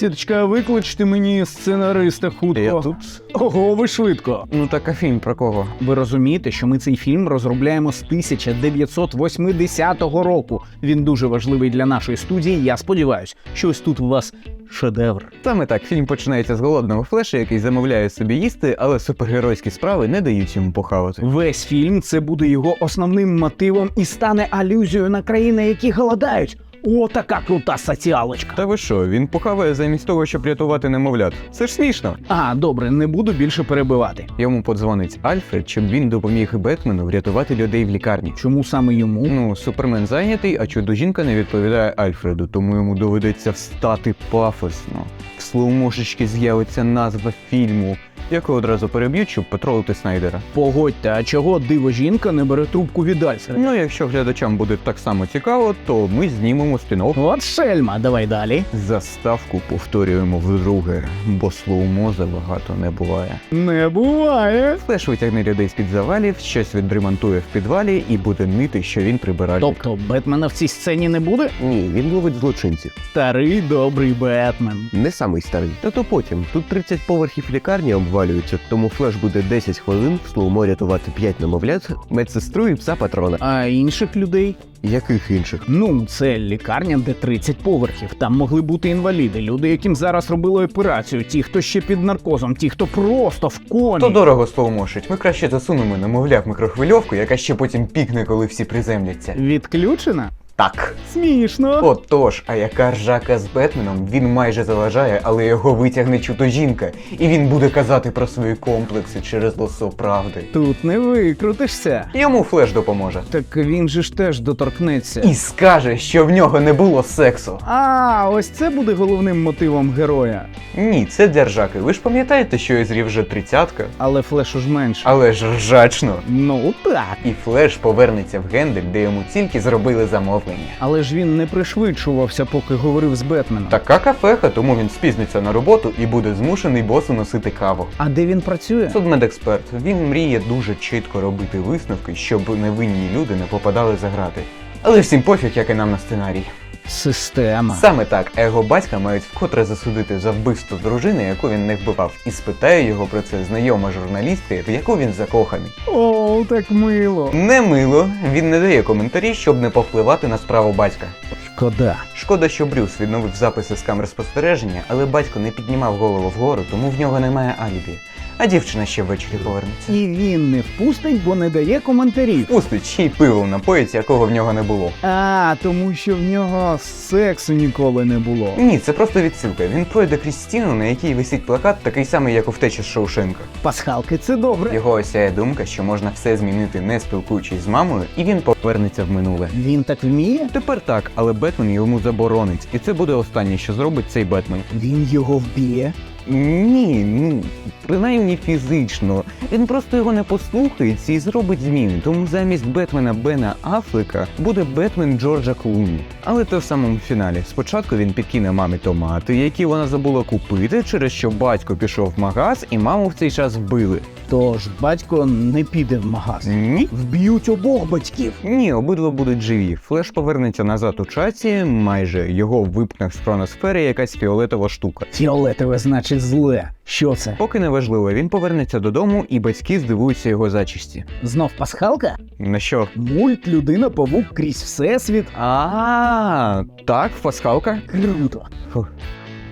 Сіточка, викличте мені сценариста хутко. Я тут. Ого, ви швидко. Ну так а фільм про кого? Ви розумієте, що ми цей фільм розробляємо з 1980 року. Він дуже важливий для нашої студії. Я сподіваюся, що ось тут у вас шедевр. Саме так, фільм починається з голодного флеша, який замовляє собі їсти, але супергеройські справи не дають йому похавати. Весь фільм це буде його основним мотивом і стане алюзією на країни, які голодають. О, така крута соціалочка. Та ви що, він похаває замість того, щоб рятувати немовлят. Це ж смішно. А, добре, не буду більше перебивати. Йому подзвонить Альфред, щоб він допоміг Бетмену врятувати людей в лікарні. Чому саме йому? Ну, супермен зайнятий, а чудо жінка не відповідає Альфреду, тому йому доведеться встати пафосно. В слоумошечки з'явиться назва фільму, яку одразу переб'ють, щоб потролити Снайдера. Погодьте, а чого диво жінка не бере трубку від Альфреда? Ну, якщо глядачам буде так само цікаво, то ми знімемо спін-офф. От шельма, давай далі. Заставку повторюємо вдруге, бо слоумо забагато не буває. Не буває. Флеш витягне людей з-під завалів, щось відремонтує в підвалі і буде нити, що він прибиральник. Тобто Бетмена в цій сцені не буде? Ні, він ловить злочинців. Старий добрий Бетмен. Не самий старий. Та то потім. Тут 30 поверхів лікарні обвалюються, тому флеш буде 10 хвилин в слоумо рятувати 5 немовлят, медсестру і пса патрона. А інших людей? Яких інших? Ну, це лікарня, де 30 поверхів. Там могли бути інваліди, люди, яким зараз робили операцію, ті, хто ще під наркозом, ті, хто просто в комі. То дорого слоумошить. Ми краще засунемо немовля в мікрохвильовку, яка ще потім пікне, коли всі приземляться. Відключена? Так. Смішно. Отож, а яка ржака з Бетменом, він майже заважає, але його витягне чудо жінка, і він буде казати про свої комплекси через лосо правди. Тут не викрутишся. Йому флеш допоможе. Так він же ж теж доторкнеться. І скаже, що в нього не було сексу. А, ось це буде головним мотивом героя. Ні, це для ржаки. Ви ж пам'ятаєте, що Ізрі вже тридцятка? Але флешу ж менше. Але ж ржачно. Ну так. І Флеш повернеться в Гендель, де йому тільки зробили замовлення. Але ж він не пришвидшувався, поки говорив з Бетменом. Така кафеха, тому він спізниться на роботу і буде змушений босу носити каву. А де він працює? Судмедексперт, він мріє дуже чітко робити висновки, щоб невинні люди не попадали за грати. Але всім пофіг, як і нам на сценарій. Система. Саме так, його батька мають вкотре засудити за вбивство дружини, яку він не вбивав, і спитає його про це знайома журналістка, в яку він закоханий. О, так мило. Не мило, він не дає коментарі, щоб не повпливати на справу батька. Шкода. Шкода, що Брюс відновив записи з камер спостереження, але батько не піднімав голову вгору, тому в нього немає алібі. А дівчина ще ввечері повернеться. І він не впустить, бо не дає коментарів. Пустить ще й пивом напоїться, якого в нього не було. А, тому що в нього сексу ніколи не було. Ні, це просто відсилка. Він пройде крізь стіну, на якій висить плакат, такий самий, як у втечі з Шоушенка. Пасхалки це добре. Його осяє думка, що можна все змінити, не спілкуючись з мамою, і він повернеться в минуле. Він так вміє? Тепер так, але Бетмен йому заборонить, і це буде останнє, що зробить цей Бетмен. Він його вб'є. Ні, ну принаймні фізично. Він просто його не послухається і зробить зміни. Тому замість Бетмена Бена Афлека буде Бетмен Джорджа Клуні. Але то в самому фіналі. Спочатку він підкине мамі томати, які вона забула купити, через що батько пішов в магаз, і маму в цей час вбили. Тож батько не піде в магаз. Ні. Вб'ють обох батьків. Ні, обидва будуть живі. Флеш повернеться назад у часі, майже його випне з хроносфери якась фіолетова штука. Фіолетове значить зле. Що це? Поки не важливо, він повернеться додому, і батьки здивуються його зачисті. Знов пасхалка? На що? Мульт людина павук крізь всесвіт. А, так, пасхалка. Круто.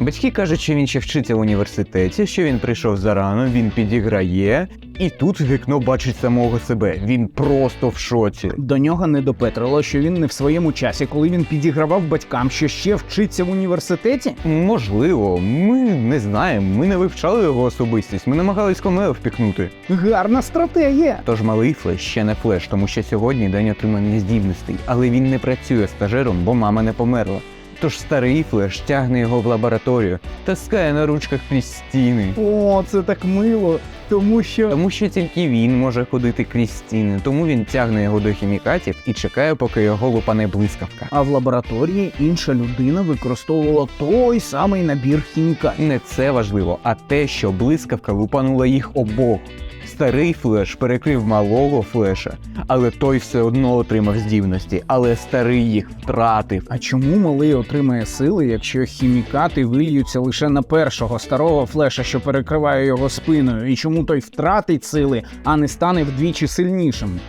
Батьки кажуть, що він ще вчиться в університеті, що він прийшов зарано, він підіграє, і тут вікно бачить самого себе. Він просто в шоці. До нього не допетрило, що він не в своєму часі, коли він підігравав батькам, що ще вчиться в університеті. Можливо, ми не знаємо, ми не вивчали його особистість, ми намагались комео впікнути. Гарна стратегія. Тож малий флеш ще не флеш, тому що сьогодні день отримання здібностей, але він не працює стажером, бо мама не померла. Тож старий флеш тягне його в лабораторію, таскає на ручках крізь стіни. О, це так мило. Тому що Тому що тільки він може ходити крізь стіни, тому він тягне його до хімікатів і чекає, поки його лупане блискавка. а в лабораторії інша людина використовувала той самий набір хімікатів. Не це важливо, а те, що блискавка лупанула їх обох. Старий флеш перекрив малого флеша, але той все одно отримав здібності, але старий їх втратив. А чому малий отримає сили, якщо хімікати вильються лише на першого старого флеша, що перекриває його спиною, і чому той втратить сили, а не стане вдвічі сильнішим?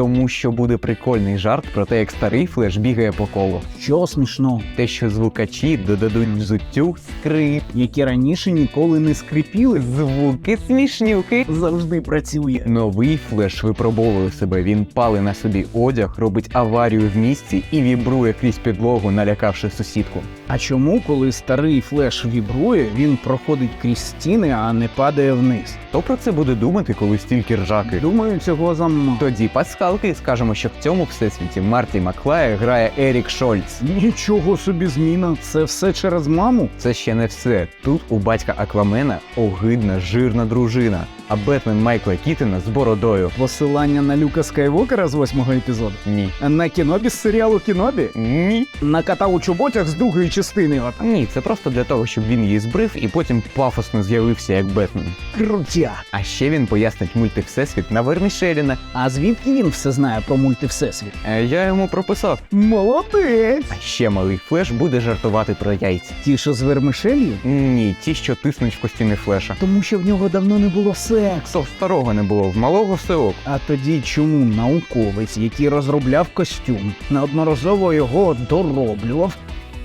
Тому що буде прикольний жарт про те, як старий флеш бігає по колу. Що смішно, Те, що звукачі додадуть взуттю скрип, які раніше ніколи не скрипіли, звуки смішнюки. завжди працює. Новий флеш випробовує себе. Він пали на собі одяг, робить аварію в місті і вібрує крізь підлогу, налякавши сусідку. А чому, коли старий флеш вібрує, він проходить крізь стіни, а не падає вниз? Хто про це буде думати, коли стільки ржаки? Думаю, цього замало. Тоді пасхалки і скажемо, що в цьому всесвіті Марті Маклая грає Ерік Шольц. Нічого собі зміна, це все через маму. Це ще не все. Тут у батька Аквамена огидна жирна дружина, а Бетмен Майкла Кітена з бородою. Посилання на Люка Скайвокера з восьмого епізоду. Ні. На кінобі з серіалу Кінобі? Ні. На кота у чоботях з другої частини. От. Ні, це просто для того, щоб він її збрив і потім пафосно з'явився як Бетмен. Крутяк. А ще він пояснить мульти Всесвіт на Вермішеліна. А звідки він все знає про мультивсесвіт? Е, Я йому прописав. Молодець! А ще малий флеш буде жартувати про яйця. Ті, що з вермишелью? Ні, ті, що тиснуть в костюмі флеша. Тому що в нього давно не було сексу. Ксо старого не було, в малого все ок. А тоді чому науковець, який розробляв костюм, неодноразово його дороблював,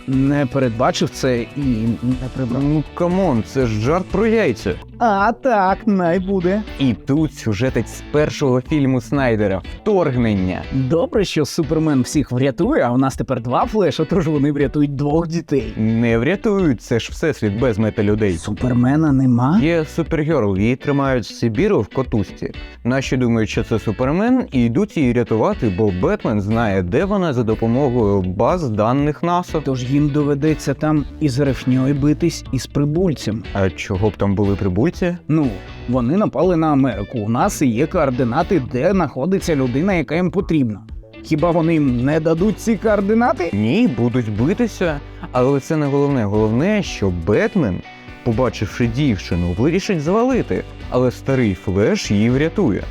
не передбачив це і не прибрав? Ну камон, це ж жарт про яйця. А так, най буде. І тут сюжетець з першого фільму Снайдера Вторгнення. Добре, що Супермен всіх врятує, а у нас тепер два флеша, тож вони врятують двох дітей. Не врятують, це ж всесвіт без металюдей. Супермена нема? Є супергерл, її тримають Сибіру в котусті. Наші думають, що це супермен, і йдуть її рятувати, бо Бетмен знає, де вона за допомогою баз даних НАСА. Тож їм доведеться там із рефньою битись із прибульцем. А чого б там були прибульці? Ну, вони напали на Америку. У нас і є координати, де знаходиться людина, яка їм потрібна. Хіба вони їм не дадуть ці координати? Ні, будуть битися, але це не головне. Головне, що Бетмен, побачивши дівчину, вирішить завалити, але старий флеш її врятує.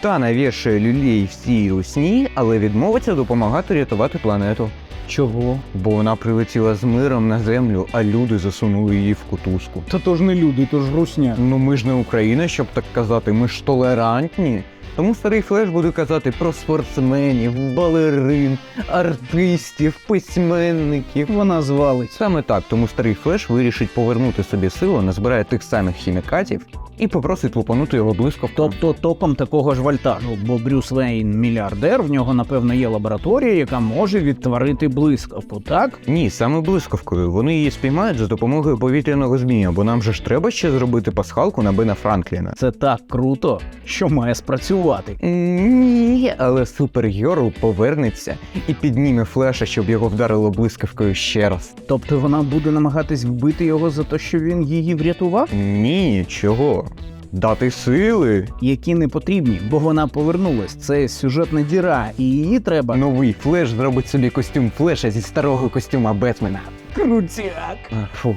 Та навішає люлей всій русні, але відмовиться допомагати рятувати планету. Чого? Бо вона прилетіла з миром на землю, а люди засунули її в кутузку. Та то ж не люди, то ж русня. Ну ми ж не Україна, щоб так казати, ми ж толерантні. Тому старий флеш буде казати про спортсменів, балерин, артистів, письменників. Вона звалить. Саме так, тому старий флеш вирішить повернути собі силу, назбирає тих самих хімікатів і попросить лупанути його близько. Тобто током такого ж вольтажу, бо Брюс Вейн мільярдер, в нього напевно є лабораторія, яка може відтворити блискавку, так? Ні, саме блискавкою. Вони її спіймають за допомогою повітряного змія, бо нам же ж треба ще зробити пасхалку на Бена Франкліна. Це так круто, що має спрацювати. Ні, але супергерл повернеться і підніме флеша, щоб його вдарило блискавкою ще раз. Тобто вона буде намагатись вбити його за те, що він її врятував? Ні, чого? Дати сили. Які не потрібні, бо вона повернулась. Це сюжетна діра, і її треба. Новий флеш зробить собі костюм флеша зі старого костюма Бетмена. крутяк. Фу.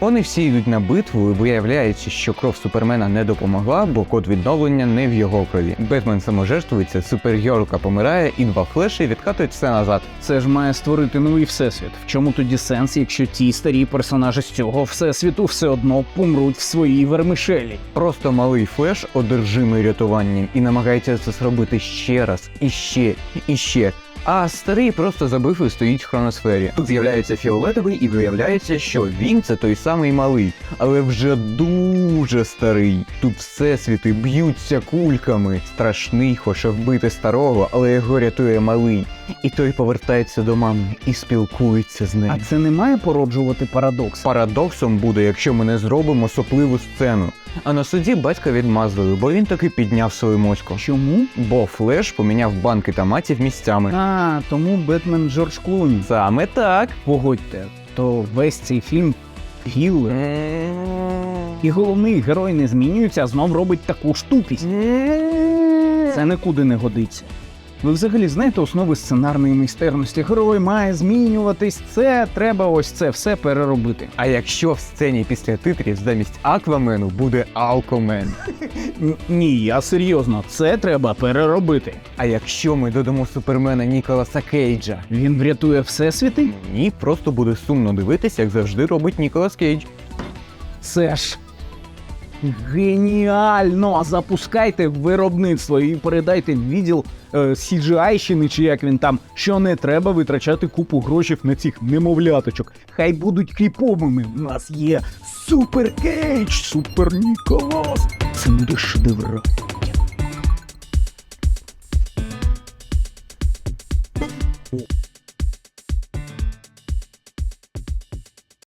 Вони всі йдуть на битву і виявляється, що кров Супермена не допомогла, бо код відновлення не в його крові. Бетмен саможертвується, супергерка помирає, і два флеші відкатують все назад. Це ж має створити новий всесвіт. В чому тоді сенс, якщо ті старі персонажі з цього всесвіту все одно помруть в своїй вермишелі? Просто малий флеш одержимий рятуванням і намагається це зробити ще раз, і ще, і ще. А старий просто забив і стоїть в хроносфері. Тут з'являється фіолетовий і виявляється, що він це той самий малий, але вже дуже старий. Тут всесвіти б'ються кульками. Страшний хоче вбити старого, але його рятує малий. І той повертається до мами і спілкується з нею. А це не має породжувати парадокс? Парадоксом буде, якщо ми не зробимо сопливу сцену. А на суді батька відмазали, бо він таки підняв свою моську. Чому? Бо флеш поміняв банки томатів місцями. А, тому Бетмен Джордж Клуні. Саме так. Погодьте, то весь цей фільм гіллер. І головний герой не змінюється, а знов робить таку ж тупість. Це нікуди не годиться. Ви взагалі знаєте основи сценарної майстерності. Герой має змінюватись. Це треба ось це все переробити. А якщо в сцені після титрів замість Аквамену буде Алкомен? Ні, я серйозно, це треба переробити. А якщо ми додамо супермена Ніколаса Кейджа? Він врятує всесвіти? Ні, просто буде сумно дивитися, як завжди робить Ніколас Кейдж. Це ж геніально! Запускайте виробництво і передайте відділ е, CGI-щини, чи як він там, що не треба витрачати купу грошей на цих немовляточок. Хай будуть кріповими. У нас є Супер Кейдж, Супер Ніколас. Це буде шедевр.